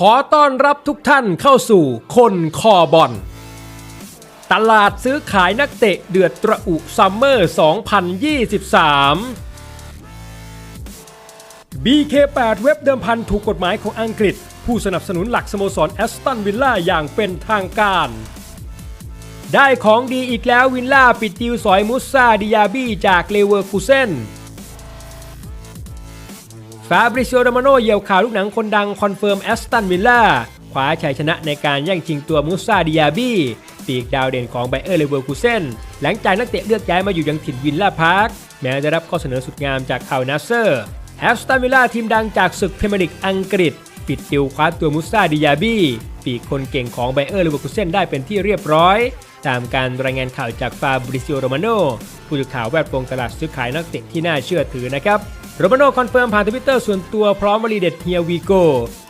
ขอต้อนรับทุกท่านเข้าสู่คนคอบอล ตลาดซื้อขายนักเตะเดือดตระอุซัมเมอร์ 2023 BK8 เว็บเดิมพันถูกกฎหมายของอังกฤษ ผู้สนับสนุนหลักสโมสรแอสตันวิลล่าอย่างเป็นทางการ ได้ของดีอีกแล้ววิลล่าปิดดิวสอยมุสซาดิยาบี้จากเลเวอร์คูเซน ฟาบริซิโอโรมาโนเหยี่ยวข่าวลูกหนังคนดังคอนเฟิร์มแอสตันวิลล่าคว้าชัยชนะในการแย่งชิงตัวมุสซาดิยาบี้ปีกดาวเด่นของไบเออร์เลเวอร์คูเซนหลังจากนักเตะเลือกย้ายมาอยู่ยังถิ่นวิลล่าพาร์คแม้ได้รับข้อเสนอสุดงามจากอัลนาเซอร์แอสตันวิลล่าทีมดังจากศึกพรีเมียร์ลีกอังกฤษ ปิดดิวคว้าตัวมุสซาดิยาบี้ปีกคนเก่งของไบเออร์เลเวอร์คูเซนได้เป็นที่เรียบร้อยตามการรายงานข่าวจากฟาบริซิโอโรมาโนผู้สื่อข่าวแวดวงตลาดซื้อขายนักเตะที่น่าเชื่อถือนะครับ โรมาโนคอนเฟิร์มผ่านทวิตเตอร์ส่วนตัวพร้อมวลีเด็ดเฮียวีโก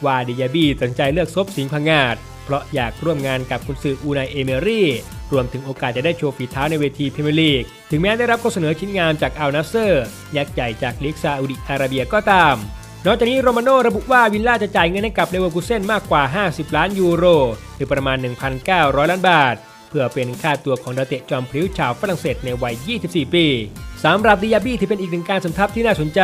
ว่าดิยาบี้ตัดใจเลือกซบสิงห์พังงาด เพราะอยากร่วมงานกับคุณซืออูนายเอเมรี่ รวมถึงโอกาสจะได้โชว์ฝีเท้าในเวทีพรีเมียร์ลีก ถึงแม้ได้รับข้อเสนอชิ้นงานจากอัลนาเซอร์ ยักษ์ใหญ่จากลีกซาอุดิอาระเบียก็ตาม นอกจากนี้โรมาโนระบุว่าวิลล่าจะจ่ายเงินให้กับเลเวอร์คูเซนมากกว่า 50 ล้านยูโรหรือประมาณ 1,900 ล้านบาท พื่อเป็นค่าตัวของนักเตะจอมพลิ้วชาวฝรั่งเศสในวัย 24 ปีสำหรับดิยาบี้ที่เป็นอีกหนึ่งการสมทัพที่น่าสนใจ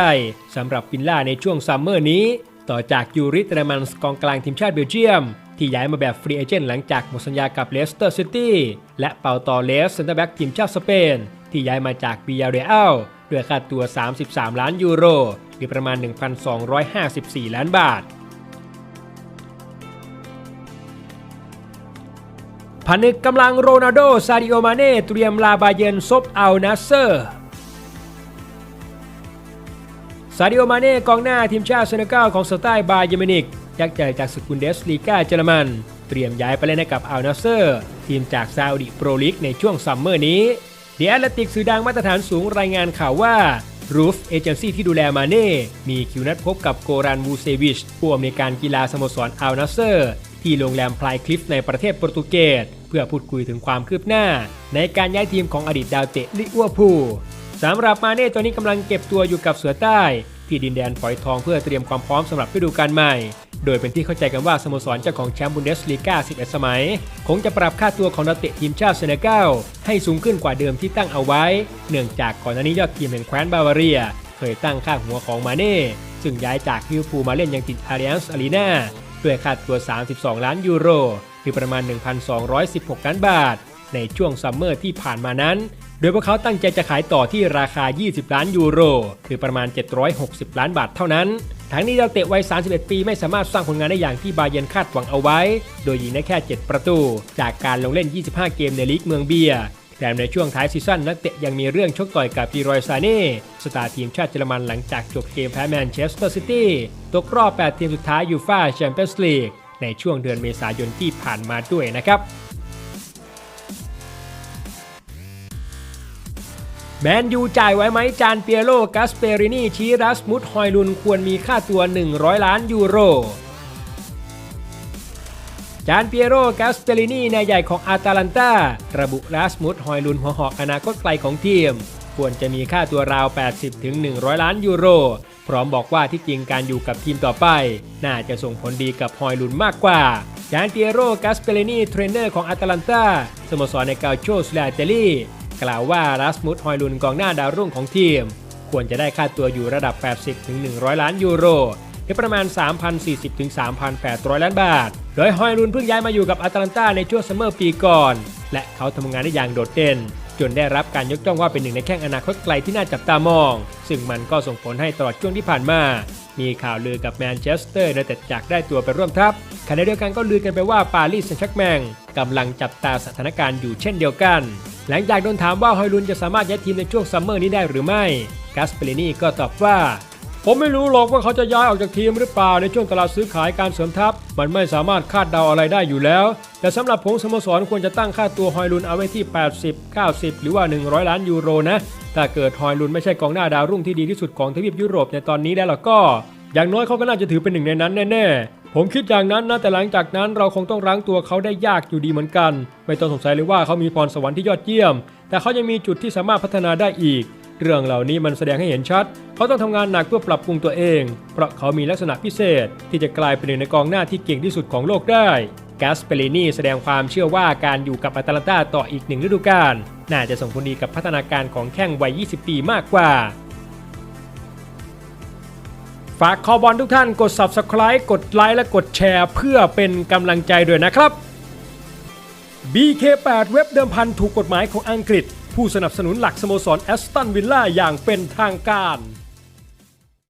สำหรับวิลล่าในช่วงซัมเมอร์นี้ ต่อจากยูริเตเรมันส์กองกลางทีมชาติเบลเยียม ที่ย้ายมาแบบฟรีเอเจนต์หลังจากหมดสัญญากับเลสเตอร์ซิตี้และเปาตอเลสเซนเตอร์แบ็กทีมชาติสเปน ที่ย้ายมาจากบิยาเรอัลด้วยค่าตัว 33 ล้านยูโรหรือประมาณ 1,254 ล้านบาท ผนึกกำลังโรนัลโด ซาดิโอมาเน่ เตรียมลาบาเยนซบอัลนาเซอร์ ซาดิโอมาเน่กองหน้าทีมชาติเซเนกัลของสไตล์บาเยร์มินิก ยักษ์ใหญ่จากสกุลเดสลีกาเยอรมัน เตรียมย้ายไปเล่นให้กับอัลนาเซอร์ ทีมจากซาอุดิโปรลีกในช่วงซัมเมอร์นี้เดียร์ติกสื่อดังมาตรฐานสูงรายงานข่าวว่ารูฟเอเจนซี่ที่ดูแลมาเน่ มีคิวนัดพบกับโกรันวูเซวิชผู้อำนวยการกีฬาสโมสรอัลนาเซอร์ ที่โรงแรมพลายคลิฟในประเทศโปรตุเกสเพื่อพูดคุยถึงความคืบหน้า ในการย้ายทีมของอดีตดาวเตะลิอร์พูสำหรับมาเน่ตอนนี้กำลังเก็บตัวอยู่กับเสือใต้ ที่ดินแดนฝอยทองเพื่อเตรียมความพร้อมสำหรับฤดูกาลใหม่ โดยเป็นที่เข้าใจกันว่าสโมสรเจ้าของแชมป์บุนเดสลีกา 11 สมัย คงจะปรับค่าตัวของนักเตะทีมชาติเซเนกัลให้สูงขึ้นกว่าเดิมที่ตั้งเอาไว้ เนื่องจากก่อนหน้านี้ยอดทีมแห่งแคว้นบาวาเรีย เคยตั้งค่าหัวของมาเน่ซึ่งย้ายจากลิเวอร์พูลมาเล่นยังติดอาริอันส์อารีนา ด้วยค่าตัว 32 ล้านยูโรหรือประมาณ 1,216 ล้านบาท ในช่วงซัมเมอร์ที่ผ่านมานั้น โดยพวกเขาตั้งใจจะขายต่อที่ราคา 20 ล้านยูโรหรือประมาณ 760 ล้านบาทเท่านั้น ทั้งนี้ดาวเตะวัย 31 ปีไม่สามารถสร้างผลงานได้อย่างที่บาเยนคาดหวังเอาไว้ โดยยิงได้แค่ 7 ประตู จากการลงเล่น 25 เกมในลีกเมืองเบีย มในช่วงท้ายซีซั่นนักเตะยังมีเรื่องชกต่อยกับปีรอยซาเน่สตาร์ทีมชาติเยอรมันหลังจากจบเกมแพ้แมนเชสเตอร์ซิตี้ตกรอบ 8 ทีมสุดท้ายยูฟ่าแชมเปี้ยนส์ลีกในช่วงเดือนเมษายนที่ผ่านมาด้วยนะครับแมนยูจ่ายไว้ไหมจานเปียโลกัสเปรินีชี้รัสมุดฮอยลุนควรมีค่าตัว 100 ล้านยูโร จานเปียโรกัสเปรินีนายใหญ่ของอาตาลันตาระบุรัสมุดฮอยลุนหัวหอกอนาคตไกลของทีม ควรจะมีค่าตัวราว 80-100 ล้านยูโร พร้อมบอกว่าที่จริงการอยู่กับทีมต่อไป น่าจะส่งผลดีกับฮอยลุนมากกว่าจานเปียโรกัสเปรินีเทรนเนอร์ของอาตาลันตาสโมสรในกาโชสลาเตลีกล่าวว่ารัสมุดฮอยลุนกองหน้าดาวรุ่งของทีม ควรจะได้ค่าตัวอยู่ระดับ 80-100 ล้านยูโร หรือประมาณ 3,040ถึง3,800 ล้านบาท โดยฮอยลุนเพิ่งย้ายมาอยู่กับอาตาลันตาในช่วงซัมเมอร์ปีก่อน และเขาทำงานได้อย่างโดดเด่น จนได้รับการยกย่องว่าเป็นหนึ่งในแข้งอนาคตไกลที่น่าจับตามอง ซึ่งมันก็ส่งผลให้ตลอดช่วงที่ผ่านมา มีข่าวลือกับแมนเชสเตอร์ยูไนเต็ดจากได้ตัวไปร่วมทัพขณะเดียวกันก็ลือกันไปว่าปารีสแซงต์แชร์กแมงกำลังจับตาสถานการณ์อยู่เช่นเดียวกัน หลังจากโดนถามว่าฮอยลุนจะสามารถย้ายทีมในช่วงซัมเมอร์นี้ได้หรือไม่กัสเปรินีก็ตอบว่า ผมไม่รู้หรอกว่าเขาจะย้ายออกจากทีมหรือเปล่าในช่วงตลาดซื้อขายการเสริมทัพ มันไม่สามารถคาดเดาอะไรได้อยู่แล้ว แต่สำหรับผมสโมสรควรจะตั้งค่าตัวฮอยลุนเอาไว้ที่ 80 90 หรือว่า 100 ล้านยูโรนะ ถ้าเกิดฮอยลุนไม่ใช่กองหน้าดาวรุ่งที่ดีที่สุดของทวีปยุโรปในตอนนี้แล้วล่ะก็ อย่างน้อยเขาก็น่าจะถือเป็นหนึ่งในนั้นแน่ๆ ผมคิดอย่างนั้นนะแต่หลังจากนั้นเราคงต้องรั้งตัวเขาได้ยากอยู่ดีเหมือนกัน ไม่ต้องสงสัยเลยว่าเขามีพรสวรรค์ที่ยอดเยี่ยม แต่เขายังมีจุดที่สามารถพัฒนาได้อีก เรื่องเหล่านี้มันแสดงให้เห็นชัด เขาต้องทำงานหนักเพื่อปรับปรุงตัวเอง เพราะเขามีลักษณะพิเศษ ที่จะกลายเป็นหนึ่งในกองหน้าที่เก่งที่สุดของโลกได้กาสเปเรนีแสดงความเชื่อว่าการอยู่กับอาตาลันตาต่ออีกหนึ่งฤดูกาลน่าจะส่งผลดีกับพัฒนาการของแข้งวัย 20 ปีมากกว่า ฝากคอบอลทุกท่านกด Subscribe กดไลค์และกดแชร์เพื่อเป็นกำลังใจด้วยนะครับ BK8 เว็บเดิมพันถูกกฎหมายของอังกฤษ ผู้สนับสนุนหลักสโมสรแอสตันวิลล่าอย่างเป็นทางการ